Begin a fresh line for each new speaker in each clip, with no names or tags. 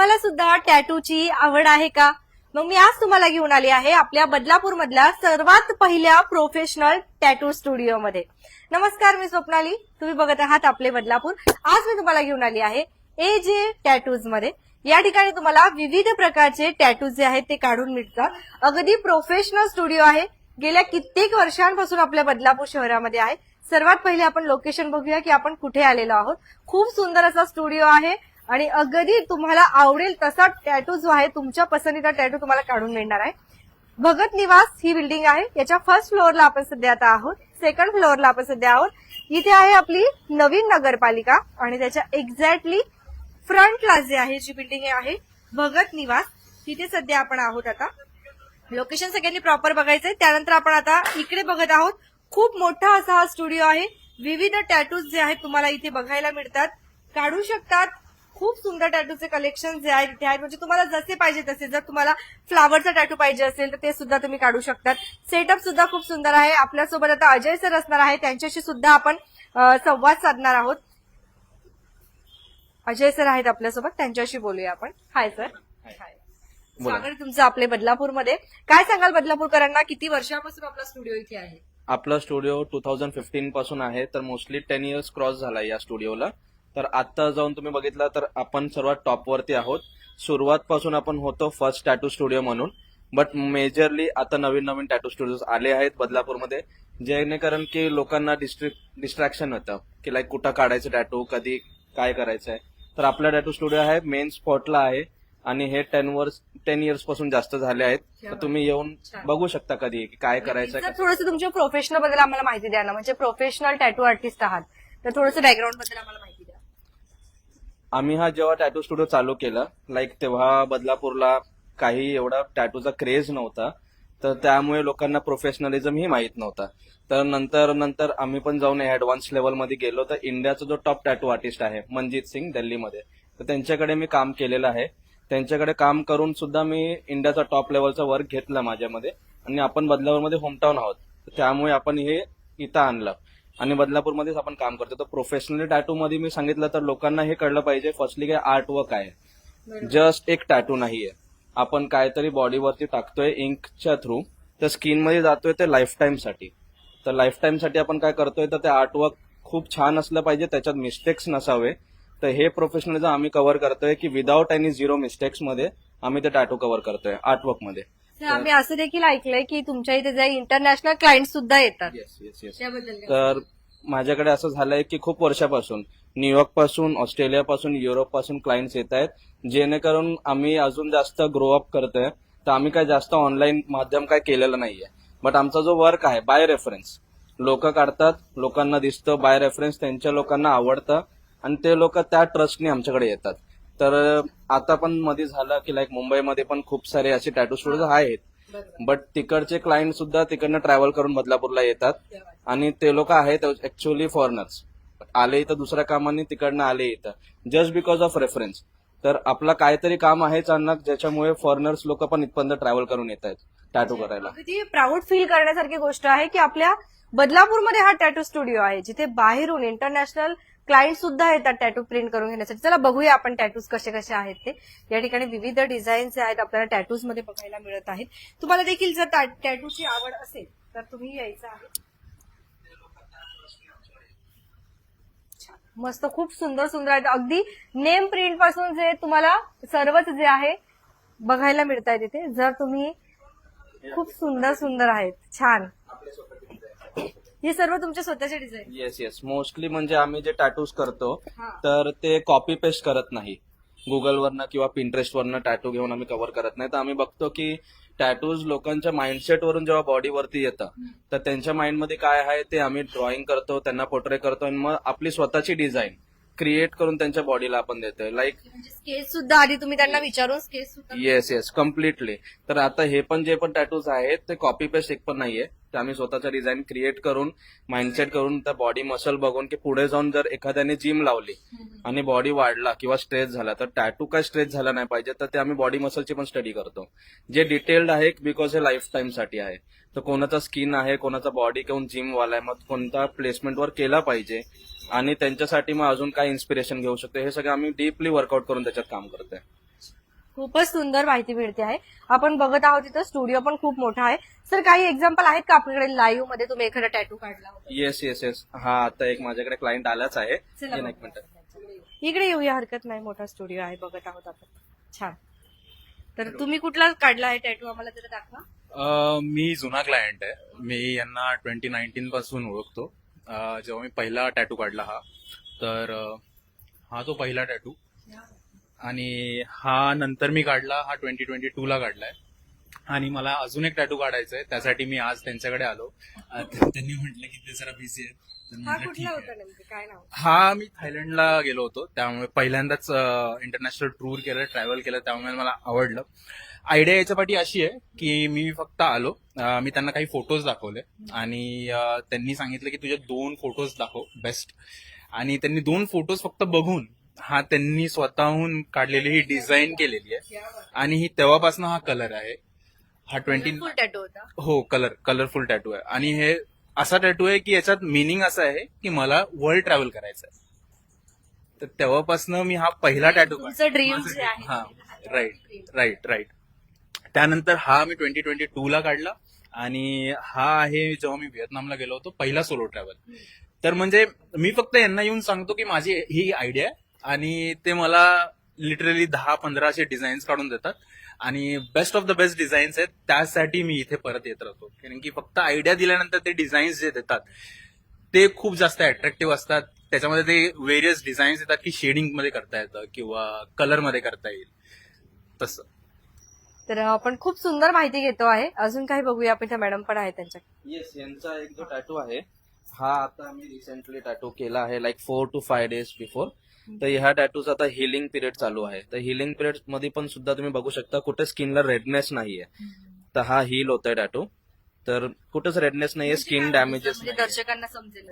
तुम्हाला सुद्धा टॅटूची आवड आहे का? मग मी आज तुम्हाला घेऊन आली आहे आपल्या बदलापूर मधल्या सर्वात पहिल्या प्रोफेशनल टॅटू स्टुडिओ मध्ये. नमस्कार मी स्वप्नाली. तुम्ही बघत आहात आपले बदलापूर. आज मी तुम्हाला घेऊन आली आहे ए जे टॅटूजमध्ये. या ठिकाणी तुम्हाला विविध प्रकारचे टॅटूज जे आहेत ते काढून मिळतात. अगदी प्रोफेशनल स्टुडिओ आहे. गेल्या कित्येक वर्षांपासून आपल्या बदलापूर शहरामध्ये आहे. सर्वात पहिले आपण लोकेशन बघूया की आपण कुठे आलेलो आहोत. खूप सुंदर असा स्टुडिओ आहे. आणि अगदी तुम्हाला आवडेल तसा टॅटू जो आहे तुमच्या पसंतीचा टॅटू तुम्हाला काढून मिळणार आहे. भगत निवास ही बिल्डिंग आहे. याच्या फर्स्ट फ्लोअरला आपण सध्या आता आहोत. सेकंड फ्लोअरला आपण सध्या आहोत. इथे आहे आपली नवीन नगरपालिका आणि त्याच्या एक्झॅक्टली फ्रंटला जे आहे जी बिल्डिंग आहे भगत निवास. तिथे सध्या आपण आहोत आता. लोकेशन सगळ्यांनी प्रॉपर बघायचंय. त्यानंतर आपण आता इकडे बघत आहोत. खूप मोठा असा हा स्टुडिओ आहे. विविध टॅटूज जे आहेत तुम्हाला इथे बघायला मिळतात. काढू शकतात. खूप सुंदर टॅटूचे कलेक्शन जे आहेत इथे आहेत. म्हणजे तुम्हाला जसे पाहिजे तसे. जर तुम्हाला फ्लावरचा टॅटू पाहिजे असेल तर ते सुद्धा तुम्ही काढू शकतात. सेटअप सुद्धा खूप सुंदर आहे. आपल्यासोबत आता अजय सर असणार आहे. त्यांच्याशी सुद्धा आपण संवाद साधणार आहोत. अजय सर आहेत आपल्यासोबत. त्यांच्याशी बोलूया आपण. Hi sir hi. स्वागत आहे तुमचं आपले बदलापूरमध्ये. काय सांगाल बदलापूरकरांना? किती वर्षापासून आपला स्टुडिओ इथे आहे?
आपला स्टुडिओ टू थाउजंड फिफ्टीन पासून आहे. तर मोस्टली टेन इयर्स क्रॉस झाला या स्टुडिओला तर आता जाऊन तुम्ही बघितला तर आपण सर्वात टॉपवरती आहोत. सुरुवात पासून आपण होतो फर्स्ट टॅटू स्टुडिओ म्हणून. बट मेजरली आता नवीन नवीन टॅटू स्टुडिओ आले आहेत बदलापूरमध्ये. जेणेकरून की लोकांना डिस्ट्रिक्ट डिस्ट्रॅक्शन होतं. की लाईक कुठं काढायचं टॅटू कधी काय करायचं आहे तर आपला टॅटू स्टुडिओ आहे मेन स्पॉटला आहे. आणि हे टेन वर्स टेन इयर्सपासून जास्त झाले आहेत. तर तुम्ही येऊन. बघू शकता कधी की काय करायचं
थोडंसं तुमच्या प्रोफेशनलबद्दल आम्हाला माहिती द्या ना. म्हणजे प्रोफेशनल टॅटू आर्टिस्ट आहात. तर थोडंसं बॅकग्राऊंडबद्दल आम्हाला माहिती
आम्ही हा जेव्हा टॅटू स्टुडिओ चालू केला लाईक तेव्हा बदलापूरला काही एवढा टॅटूचा क्रेज नव्हता. तर त्यामुळे लोकांना प्रोफेशनलिझम ही माहीत नव्हता. तर नंतर नंतर आम्ही पण जाऊन ऍडव्हान्स लेवलमध्ये गेलो. तर इंडियाचा जो टॉप टॅटू आर्टिस्ट आहे मनजित सिंग दिल्लीमध्ये. तर त्यांच्याकडे मी काम केलेलं आहे. त्यांच्याकडे काम करून सुद्धा मी इंडियाचा टॉप लेवलचा वर्क घेतला माझ्यामध्ये. आणि आपण बदलावरमध्ये होमटाऊन आहोत. त्यामुळे आपण हे इथं आणलं. आणि बदलापूरमध्येच आपण काम करतो. तर प्रोफेशनली टॅटू मध्ये मी सांगितलं तर लोकांना हे कळलं पाहिजे फर्स्टली काय आर्ट वर्क आहे जस्ट एक टॅटू नाहीये. आपण काहीतरी बॉडीवरती टाकतोय इंकच्या थ्रू तर स्किनमध्ये जातोय ते लाईफ टाईमसाठी तर लाईफ टाईमसाठी आपण काय करतोय तर ते आर्टवर्क खूप छान असलं पाहिजे त्याच्यात मिस्टेक्स नसावे. तर हे प्रोफेशनलिझम आम्ही कव्हर करतोय की विदाऊट एनी झिरो मिस्टेक्समध्ये आम्ही ते टॅटू कव्हर करतोय आर्टवर्कमध्ये.
तर आम्ही असं देखील ऐकलंय की तुमच्या इथे जे इंटरनॅशनल क्लायंट सुद्धा येतात.
येस येस येस
त्याबद्दल काय?
तर माझ्याकडे असं झालंय की खूप वर्षापासून न्यूयॉर्कपासून ऑस्ट्रेलिया पासून युरोपपासून क्लायंट्स येत आहेत जेणेकरून आम्ही अजून जास्त ग्रो अप करतोय. तर आम्ही काय जास्त ऑनलाईन माध्यम काय केलेलं नाहीये. बट आमचा जो वर्क आहे बाय रेफरन्स लोक काढतात लोकांना दिसतं बाय रेफरन्स त्यांच्या लोकांना आवडतं आणि ते लोक त्या ट्रस्टने आमच्याकडे येतात. तर आता पण मध्ये झालं की लाईक मुंबईमध्ये पण खूप सारे असे टॅटू स्टुडिओ आहेत. बट तिकडचे क्लायंट सुद्धा तिकडनं ट्रॅव्हल करून बदलापूरला येतात. आणि ते लोक आहेत ऍक्च्युअली फॉरेनर्स आले इथं दुसऱ्या कामाने तिकडनं आले इथं. जस्ट बिकॉज ऑफ रेफरन्स तर आपलं काहीतरी काम आहे अचानक ज्याच्यामुळे फॉरेनर्स लोक पण इथपर्यंत ट्रॅव्हल करून येत आहेत टॅटू करायला.
अगदी प्राऊड फील करण्यासारखी गोष्ट आहे की आपल्या बदलापूरमध्ये हा टॅटू स्टुडिओ आहे जिथे बाहेरून इंटरनॅशनल क्लायंट सुद्धा येतात टॅटू प्रिंट करून घेण्यासाठी. चला बघूया आपण टॅटूज कसे कसे आहेत ते. या ठिकाणी विविध डिझाईन्स जे आहेत आपल्याला टॅटूजमध्ये बघायला मिळत आहेत. तुम्हाला देखील जर टॅटूची आवड असेल तर तुम्ही यायचं आहे. मस्त खूप सुंदर सुंदर आहेत. अगदी नेम प्रिंटपासून जे तुम्हाला सर्वच जे आहे बघायला मिळत आहे तिथे. जर तुम्ही खूप सुंदर सुंदर आहेत. छान. हे सर्व तुमचे स्वतःचे डिझाईन
येस येस मोस्टली म्हणजे आम्ही जे टॅटूज करतो
हा.
तर ते कॉपी पेस्ट करत नाही. गुगलवरनं किंवा पिंटरेस्ट वरनं टॅटू घेऊन आम्ही कव्हर करत नाही. तर आम्ही बघतो की टॅटूज लोकांच्या माइंडसेट वरून जेव्हा बॉडीवरती येतं तर त्यांच्या माइंडमध्ये काय आहे ते आम्ही ड्रॉइंग करतो त्यांना पोर्ट्रे करतो आणि मग आपली स्वतःची डिझाईन क्रिएट करून त्यांच्या बॉडीला आपण देतोय. लाईक
म्हणजे स्केच सुद्धा आधी तुम्ही त्यांना विचारून स्केच सुद्धा
येस येस कम्प्लिटली तर आता हे पण जे पण टॅटूज आहेत ते कॉपी पेस्ट एक पण नाहीये. ते आम्ही स्वतःचा डिझाईन क्रिएट करून माइंडसेट करून त्या बॉडी मसल बघून की पुढे जाऊन जर एखाद्याने जिम लावली आणि बॉडी वाढला किंवा स्ट्रेच झाला तर टॅटू काय स्ट्रेच झाला नाही पाहिजे तर ते आम्ही बॉडी मसलची पण स्टडी करतो. जे डिटेल्ड आहे बिकॉज हे लाईफ टाईमसाठी आहे. तर कोणाचा स्किन आहे कोणाचा बॉडी किंवा जिम वाला आहे मग कोणता प्लेसमेंटवर केला पाहिजे आणि त्यांच्यासाठी मग अजून काय इन्स्पिरेशन घेऊ शकतो? हे सगळं आम्ही डीपली वर्कआउट करून त्याच्यात काम करतोय.
खूपच सुंदर माहिती मिळते आहे. आपण बघत आहोत तिथं स्टुडिओ पण खूप मोठा आहे. सर काही एक्झाम्पल आहेत का आपल्याकडे लाईव्हमध्ये? तुम्ही एखादा टॅटू काढला होता.
येस येस येस हा आता एक माझ्याकडे क्लायंट आलाच आहे.
चला.
एक मिनिट
इकडे येऊया हरकत नाही. मोठा स्टुडिओ आहे बघत आहोत आपण. छान. तर तुम्ही कुठला काढला आहे टॅटू आम्हाला जरा दाखवा.
अ, मी जुना क्लायंट आहे. मी यांना ट्वेंटी नाईन्टीन पासून ओळखतो. जेव्हा मी पहिला टॅटू काढला हा तर हा तो पहिला टॅटू आणि हा नंतर मी काढला हा ट्वेंटी ट्वेंटी टू ला काढलाय. आणि मला अजून एक टॅटू काढायचा आहे त्यासाठी मी आज त्यांच्याकडे आलो. त्यांनी म्हटलं की ते जरा बिझी आहेत
हा
हा मी थायलंडला गेलो होतो त्यामुळे पहिल्यांदाच इंटरनॅशनल टूर केलं ट्रॅव्हल केलं त्यामुळे मला आवडलं. आयडिया याच्या पाठी अशी आहे की मी फक्त आलो अं, मी त्यांना काही फोटोज दाखवले आणि अं, त्यांनी सांगितलं की तुझे दोन फोटोज दाखव बेस्ट आणि त्यांनी दोन फोटोज फक्त बघून हा त्यांनी स्वतःहून काढलेली ही डिझाईन केलेली आहे. आणि ही तेव्हापासून हा कलर आहे. हा ट्वेंटी
फुल टॅटू होता.
हो कलर कलरफुल टॅटू आहे. आणि हे असा टॅटू आहे की याच्यात मिनिंग असं आहे की मला वर्ल्ड ट्रॅव्हल करायचं आहे. तर तेव्हापासून मी हा पहिला टॅटू
तुमचं dream जे आहे.
हा राईट राईट राईट त्यानंतर हा मी ट्वेंटी ट्वेंटी टू ला काढला आणि हा आहे जेव्हा मी व्हिएतनामला गेलो होतो पहिला सोलो ट्रॅव्हल तर म्हणजे मी फक्त यांना येऊन सांगतो की माझी ही आयडिया आहे आणि ते मला लिटरली दहा पंधराशे डिझाईन्स काढून देतात. आणि best of the best designs आहेत त्यासाठी मी इथे परत येत राहतो. कारण की फक्त आयडिया दिल्यानंतर ते डिझाईन्स जे देतात ते खूप जास्त अट्रॅक्टिव्ह असतात. त्याच्यामध्ये ते व्हेरियस डिझाईन्स येतात की शेडिंगमध्ये करता येतं किंवा कलरमध्ये करता येईल. तसं.
तर आपण खूप सुंदर माहिती घेतो आहे. अजून काही बघूया आपण त्या मॅडम पण आहेत त्यांच्या
येस यांचा एक जो टॅटू आहे हा आता आम्ही रिसेंटली टॅटू केला आहे like four to five days before तर ह्या टॅटूचा आता हिलिंग पिरियड चालू आहे. तर हिलिंग पिरियडमध्ये पण सुद्धा तुम्ही बघू शकता कुठे स्किनला रेडनेस नाहीये. तर हा हिल होतोय टॅटू तर कुठेच रेडनेस नाहीये स्किन डॅमेजेस
म्हणजे दर्शकांना समजेल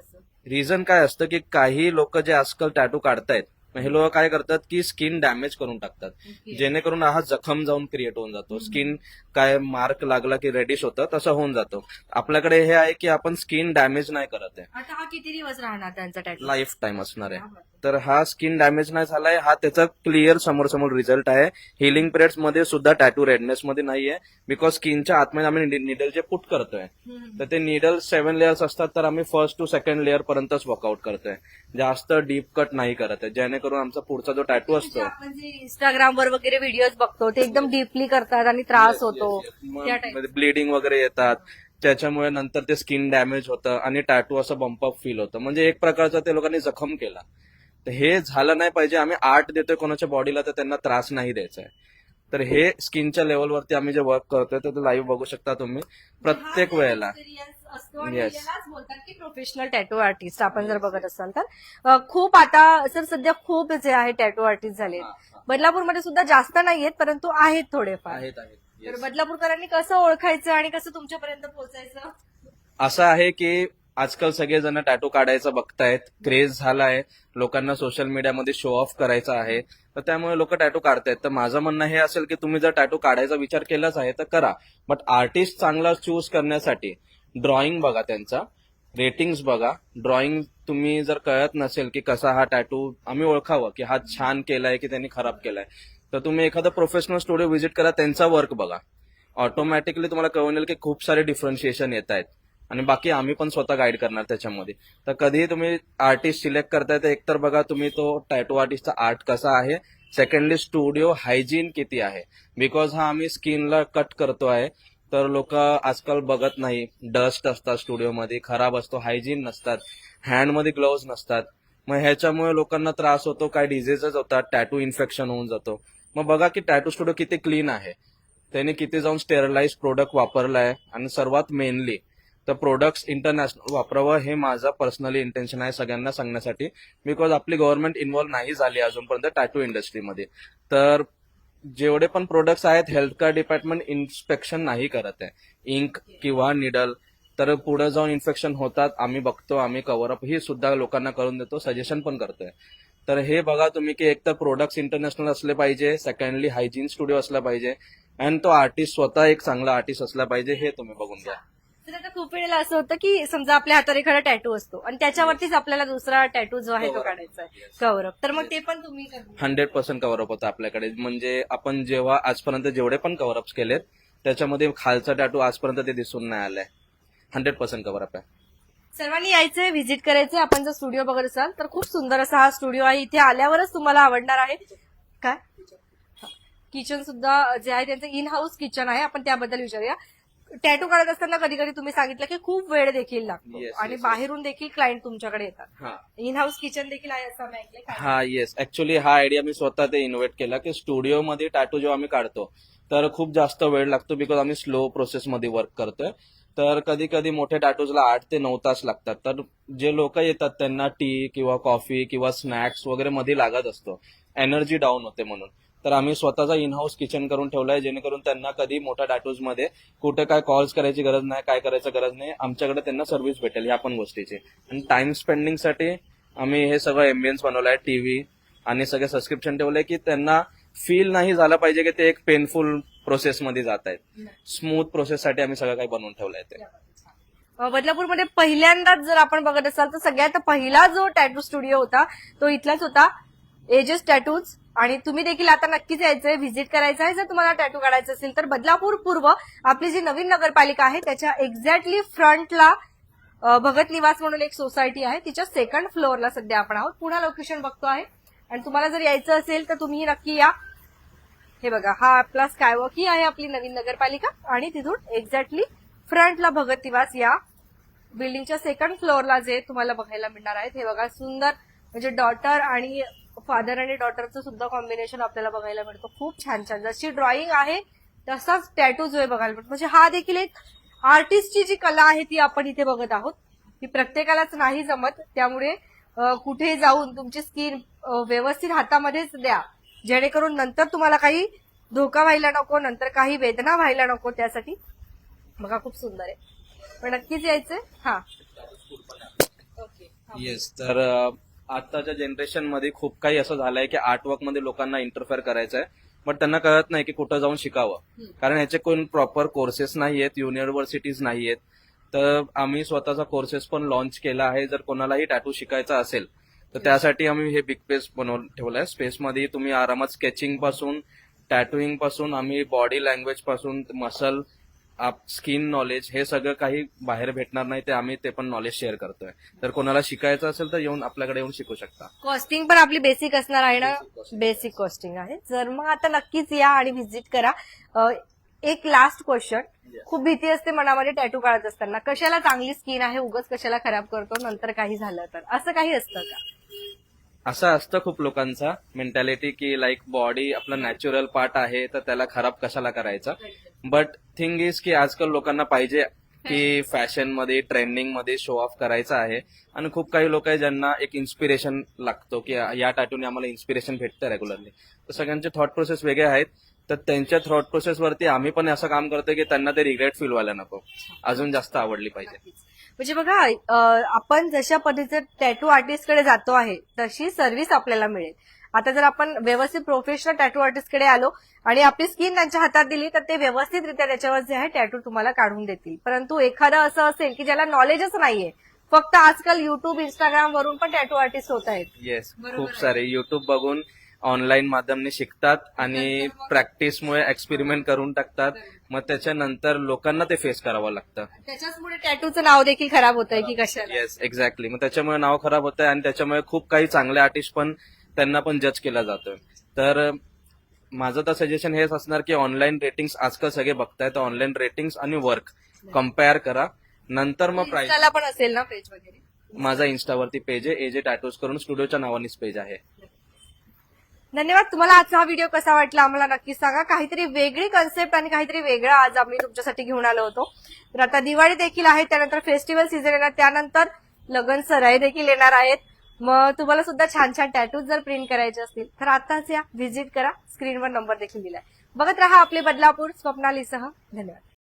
रिझन काय असतं की काही लोक जे आजकाल टॅटू काढतायत हे लोक काय करतात की स्किन डॅमेज करून टाकतात. जेणेकरून हा जखम जाऊन क्रिएट होऊन जातो. स्किन काय मार्क लागला की रेडिश होतं तसं होऊन जातो. आपल्याकडे हे आहे की आपण स्किन डॅमेज नाही करत आहे.
आता हा किती दिवस राहणार त्यांचा
लाईफ टाईम असणार आहे. तर हा स्किन डॅमेज नाही झालाय हा त्याचा क्लिअर समोर समोर रिझल्ट आहे. हिलिंग पिरियड्समध्ये सुद्धा टॅटू रेडनेस मध्ये नाहीये. बिकॉज स्किनच्या आतमध्ये आम्ही निडल जे पुट करतोय तर ते निडल सेव्हन लेअर्स असतात तर आम्ही फर्स्ट टू सेकंड लेअर पर्यंतच वर्कआउट करतोय. जास्त डीप कट नाही करत आहे. जेणेकरून आमचा पुढचा जो टॅटू असतो.
आपण जे इंस्टाग्राम वर वगैरे व्हिडिओज बघतो ते एकदम डीपली करतात आणि त्रास होतो. त्या
ब्लिडिंग वगैरे येतात. त्याच्यामुळे नंतर ते स्किन डॅमेज होतं आणि टॅटू असं बंपअप फील होतं. म्हणजे एक प्रकारचा ते लोकांनी जखम केला. तर हे झालं नाही पाहिजे. आम्ही आर्ट देतोय कोणाच्या बॉडीला तर त्यांना त्रास नाही द्यायचा आहे. तर हे स्किनच्या लेवलवरती आम्ही जे वर्क करतोय ते लाईव्ह बघू शकता तुम्ही. प्रत्येक वेळेला.
असतो आणि
Yes.
यालाच बोलतात की प्रोफेशनल टॅटू आर्टिस्ट आपण जर बघत असाल तर. अ, खूप आता सर सध्या खूप जे आहे टॅटू आर्टिस्ट झाले
हा, हा.
बदलापूरमध्ये सुद्धा जास्त नाहीयेत परंतु आहेत थोडेफार.
आहेत आहेत.
तर
Yes.
बदलापूरकरांनी कसं ओळखायचं आणि कसं तुमच्यापर्यंत पोहोचायचं?
असं आहे की आजकाल सगळेजण टॅटू काढायचं बघतायत. क्रेज झालाय लोकांना सोशल मीडियामध्ये शो ऑफ करायचा आहे. तर त्यामुळे लोक टॅटू काढतायत. तर माझं म्हणणं हे असेल की तुम्ही जर टॅटू काढायचा विचार केलाच आहे तर करा. बट आर्टिस्ट चांगला चूज करण्यासाठी ड्रॉइंग बघा त्यांचा. रेटिंग्स बघा. ड्रॉइंग तुम्ही जर कळत नसेल की कसा हा टॅटू आम्ही ओळखावं की हा छान केलाय की त्यांनी खराब केलाय. तर तुम्ही एखादा प्रोफेशनल स्टुडिओ व्हिजिट करा त्यांचा वर्क बघा. ऑटोमॅटिकली तुम्हाला कळून येईल की खूप सारे डिफरन्शिएशन येत आहेत. आणि बाकी आम्ही पण स्वतः गाईड करणार त्याच्यामध्ये. तर कधीही तुम्ही आर्टिस्ट सिलेक्ट करताय तर एकतर बघा तुम्ही तो टॅटू आर्टिस्टचा आर्ट कसा आहे. सेकंडली स्टुडिओ हायजीन किती आहे. बिकॉज हा आम्ही स्किनला कट करतो आहे तर लोक आजकाल बघत नाही. डस्ट असतात स्टुडिओमध्ये खराब असतो हायजीन नसतात हँडमध्ये ग्लोव्ज नसतात. मग ह्याच्यामुळे लोकांना त्रास होतो काय डिझीजेस होतात टॅटू इन्फेक्शन होऊन जातो. मग बघा की टॅटू स्टुडिओ किती क्लीन आहे. त्याने किती जाऊन स्टेरलाइज प्रोडक्ट वापरलाय आणि सर्वात मेनली तर प्रोडक्ट्स इंटरनॅशनल वापरावं हे माझं पर्सनली इंटेन्शन आहे सगळ्यांना सांगण्यासाठी. बिकॉज आपली गव्हर्नमेंट इन्व्हॉल्व्ह नाही झाली अजूनपर्यंत टॅटू इंडस्ट्रीमध्ये. तर जेवढे पण प्रोडक्ट्स आहेत हेल्थ केअर डिपार्टमेंट इन्स्पेक्शन नाही करत आहे. इंक किंवा निडल तर पुढे जाऊन इन्फेक्शन होतात. आम्ही बघतो आम्ही कव्हरअप ही सुद्धा लोकांना करून देतो सजेशन पण करतोय. तर हे बघा तुम्ही की एक तर प्रोडक्ट्स इंटरनॅशनल असले पाहिजे सेकंडली हायजीन स्टुडिओ असला पाहिजे अँड तो आर्टिस्ट स्वतः एक चांगला आर्टिस्ट असला पाहिजे हे तुम्ही बघून घ्या.
तर आता खूप वेळेला असं होतं की समजा आपल्या हातात एखादा टॅटू असतो आणि त्याच्यावरतीच आपल्याला दुसरा टॅटू जो आहे तो. काढायचा आहे. कव्हर अप तर मग ते पण तुम्ही करता.
हंड्रेड पर्सेंट कव्हरअप होतं आपल्याकडे. म्हणजे आपण जेव्हा आजपर्यंत जेवढे पण कव्हरअप्स केलेत त्याच्यामध्ये खालचा टॅटू आजपर्यंत ते दिसून नाही आलाय. हंड्रेड पर्सेंट कव्हरअप आहे.
सर्वांनी यायचंय व्हिजिट करायचंय. आपण जर स्टुडिओ बघत असाल तर खूप सुंदर असा हा स्टुडिओ आहे. इथे आल्यावरच तुम्हाला आवडणार आहे. काय? किचन सुद्धा जे आहे त्यांचं इन हाऊस किचन आहे. आपण त्याबद्दल विचारूया. टॅटू काढत असताना कधी कधी तुम्ही सांगितलं की खूप वेळ देखील लागतो.
Yes,
आणि
yes, yes.
बाहेरून देखील क्लायंट तुमच्याकडे येतात.
हा.
इन हाऊस किचन देखील आहे असं आम्ही ऐकलंय. काय?
हा येस ऍक्च्युली हा आयडिया मी स्वतः ते इन्व्हेट केला की स्टुडिओमध्ये टॅटू जेव्हा आम्ही काढतो तर खूप जास्त वेळ लागतो बिकॉज आम्ही स्लो प्रोसेसमध्ये वर्क करतोय. तर कधी कधी मोठ्या टॅटूजला आठ ते नऊ तास लागतात. तर जे लोक येतात त्यांना टी किंवा कॉफी किंवा स्नॅक्स वगैरे मध्ये लागत असतो. एनर्जी डाऊन होते म्हणून. तर आम्ही स्वतःचा इन हाऊस किचन करून ठेवलाय जेणेकरून त्यांना कधी मोठ्या टॅटूजमध्ये कुठे काय कॉल्स करायची गरज नाही काय करायची गरज नाही आमच्याकडे त्यांना सर्व्हिस भेटेल ह्या पण गोष्टीची. आणि टाइम स्पेंडिंगसाठी आम्ही हे सगळं एम्बियन्स बनवलाय टीव्ही आणि सगळे सबस्क्रिप्शन ठेवलंय की त्यांना फील नाही झालं पाहिजे की ते एक पेनफुल प्रोसेसमध्ये जात आहेत. स्मूथ प्रोसेससाठी आम्ही सगळं काही बनवून ठेवलंय ते.
बदलापूरमध्ये पहिल्यांदाच जर आपण बघत असाल तर सगळ्यात पहिला जो टॅटू स्टुडिओ होता तो इथलाच होता. एजेस टॅटूज आणि तुम्ही देखील आता नक्कीच यायचंय व्हिजिट करायचं आहे. जर तुम्हाला टॅटू काढायचं असेल तर बदलापूर पूर्व आपली जी नवीन नगरपालिका आहे त्याच्या एक्झॅक्टली फ्रंटला भगत निवास म्हणून एक सोसायटी आहे. तिच्या सेकंड फ्लोअरला सध्या आपण आहोत. पुन्हा लोकेशन बघतो आहे. आणि तुम्हाला जर यायचं असेल तर तुम्ही नक्की या. हे बघा हा आपला स्कायवॉक ही आहे आपली नवीन नगरपालिका. आणि तिथून एक्झॅक्टली फ्रंटला भगत निवास या बिल्डिंगच्या सेकंड फ्लोअरला जे तुम्हाला बघायला मिळणार आहेत. हे बघा सुंदर म्हणजे डॉटर आणि फादर आणि डॉटरचं सुद्धा कॉम्बिनेशन आपल्याला बघायला मिळतं. खूप छान छान. जशी ड्रॉइंग आहे तसाच टॅटू जो आहे बघायला मिळतो. म्हणजे हा देखील एक आर्टिस्टची जी कला आहे ती आपण इथे बघत आहोत. ही प्रत्येकालाच नाही जमत. त्यामुळे कुठे जाऊन तुमची स्किन व्यवस्थित हातामध्येच द्या. जेणेकरून नंतर तुम्हाला काही धोका व्हायला नको नंतर काही वेदना व्हायला नको त्यासाठी. बघा खूप सुंदर आहे. पण नक्कीच यायचंय. हा. ओके
येस तर आताच्या जनरेशनमध्ये खूप काही असं झालंय की आर्टवर्कमध्ये लोकांना इंटरफेअर करायचं आहे बट त्यांना कळत नाही की कुठं जाऊन शिकावं. कारण ह्याचे कोण प्रॉपर कोर्सेस नाही आहेत युनिव्हर्सिटीज नाही आहेत तर आम्ही स्वतःचा कोर्सेस पण लॉन्च केला आहे. जर कोणालाही टॅटू शिकायचा असेल तर त्यासाठी आम्ही हे बिग पेस बनवून ठेवलंय. स्पेसमध्ये तुम्ही आरामात स्केचिंगपासून टॅटूइंगपासून आम्ही बॉडी लँग्वेजपासून मसल स्किन नॉलेज हे सगळं काही बाहेर भेटणार नाही ते आम्ही ते पण नॉलेज शेअर करतोय. तर कोणाला शिकायचं असेल तर येऊन आपल्याकडे येऊन शिकू शकता.
कॉस्टिंग पण आपली बेसिक असणार आहे ना? बेसिक कॉस्टिंग आहे. जर मग आता नक्कीच या आणि व्हिजिट करा. अं, एक लास्ट क्वेश्चन खूप भीती असते मनामध्ये टॅटू काढत असताना. कशाला चांगली स्किन आहे? उगाच कशाला खराब करतो? नंतर काही झालं तर. असं काही असतं का?
असं असतं खूप लोकांचा. मेंटॅलिटी की लाईक बॉडी आपला नॅचरल पार्ट आहे तर त्याला खराब कशाला करायचा? बट थिंग इज की आजकाल लोकांना पाहिजे की फॅशनमध्ये ट्रेंडिंगमध्ये शो ऑफ करायचा आहे. आणि खूप काही लोक आहे ज्यांना एक इन्स्पिरेशन लागतो की या टॅटूने आम्हाला इन्स्पिरेशन भेटतं रेग्युलरली तर सगळ्यांचे थॉट प्रोसेस वेगळे आहेत. तर त्यांच्या थॉट प्रोसेस वरती आम्ही पण असं काम करतोय की त्यांना ते रिग्रेट फील व्हायला नको. अजून जास्त आवडली पाहिजे.
म्हणजे बघा आपण जशा पद्धतीचे टॅटू आर्टिस्टकडे जातो आहे तशी सर्व्हिस आपल्याला मिळेल. आता जर आपण व्यवस्थित प्रोफेशनल टॅटू आर्टिस्टकडे आलो आणि आपली स्किन त्यांच्या हातात दिली तर ते व्यवस्थितरित्या त्याच्यावर जे आहे टॅटू तुम्हाला काढून देतील. परंतु एखादं असं असेल की ज्याला नॉलेजच नाहीये फक्त आजकाल युट्यूब इंस्टाग्राम वरून पण टॅटू आर्टिस्ट होत आहेत.
येस खूप. सारे युट्यूब बघून ऑनलाईन माध्यमने शिकतात आणि प्रॅक्टिसमुळे एक्सपेरिमेंट करून टाकतात. मग त्याच्यानंतर लोकांना ते फेस करावं लागतं.
त्याच्याचमुळे टॅटूचं नाव देखील खराब होत आहे की कशाला?
येस एक्झॅक्टली मग त्याच्यामुळे नाव खराब होत आहे आणि त्याच्यामुळे खूप काही चांगले आर्टिस्ट पण त्यांना पण जज केला जातोय. तर माझं तर सजेशन हेच असणार की ऑनलाईन रेटिंग्स आजकाल सगळे बघतायत. ऑनलाईन रेटिंग्स आणि वर्क कंपेअर करा. नंतर मग प्राइस
पण असेल ना पेज वगैरे?
माझा इन्स्टावरती पेज आहे. एजे टॅटोज करून स्टुडिओच्या नावानेच पेज आहे.
धन्यवाद. तुम्हाला आजचा हा व्हिडिओ कसा वाटला आम्हाला नक्कीच सांगा. काहीतरी वेगळी कन्सेप्ट आणि काहीतरी वेगळं आज आम्ही तुमच्यासाठी घेऊन आलो होतो. तर आता दिवाळी देखील आहे. त्यानंतर फेस्टिवल सीझन येणार त्यानंतर लगन सराई देखील येणार आहेत. मग तुम्हाला सुद्धा छान छान टॅटूज जर प्रिंट करायचे असतील तर आताच या व्हिजिट करा. स्क्रीनवर नंबर देखील दिलाय. बघत राहा आपले बदलापूर स्वप्नालीसह. धन्यवाद.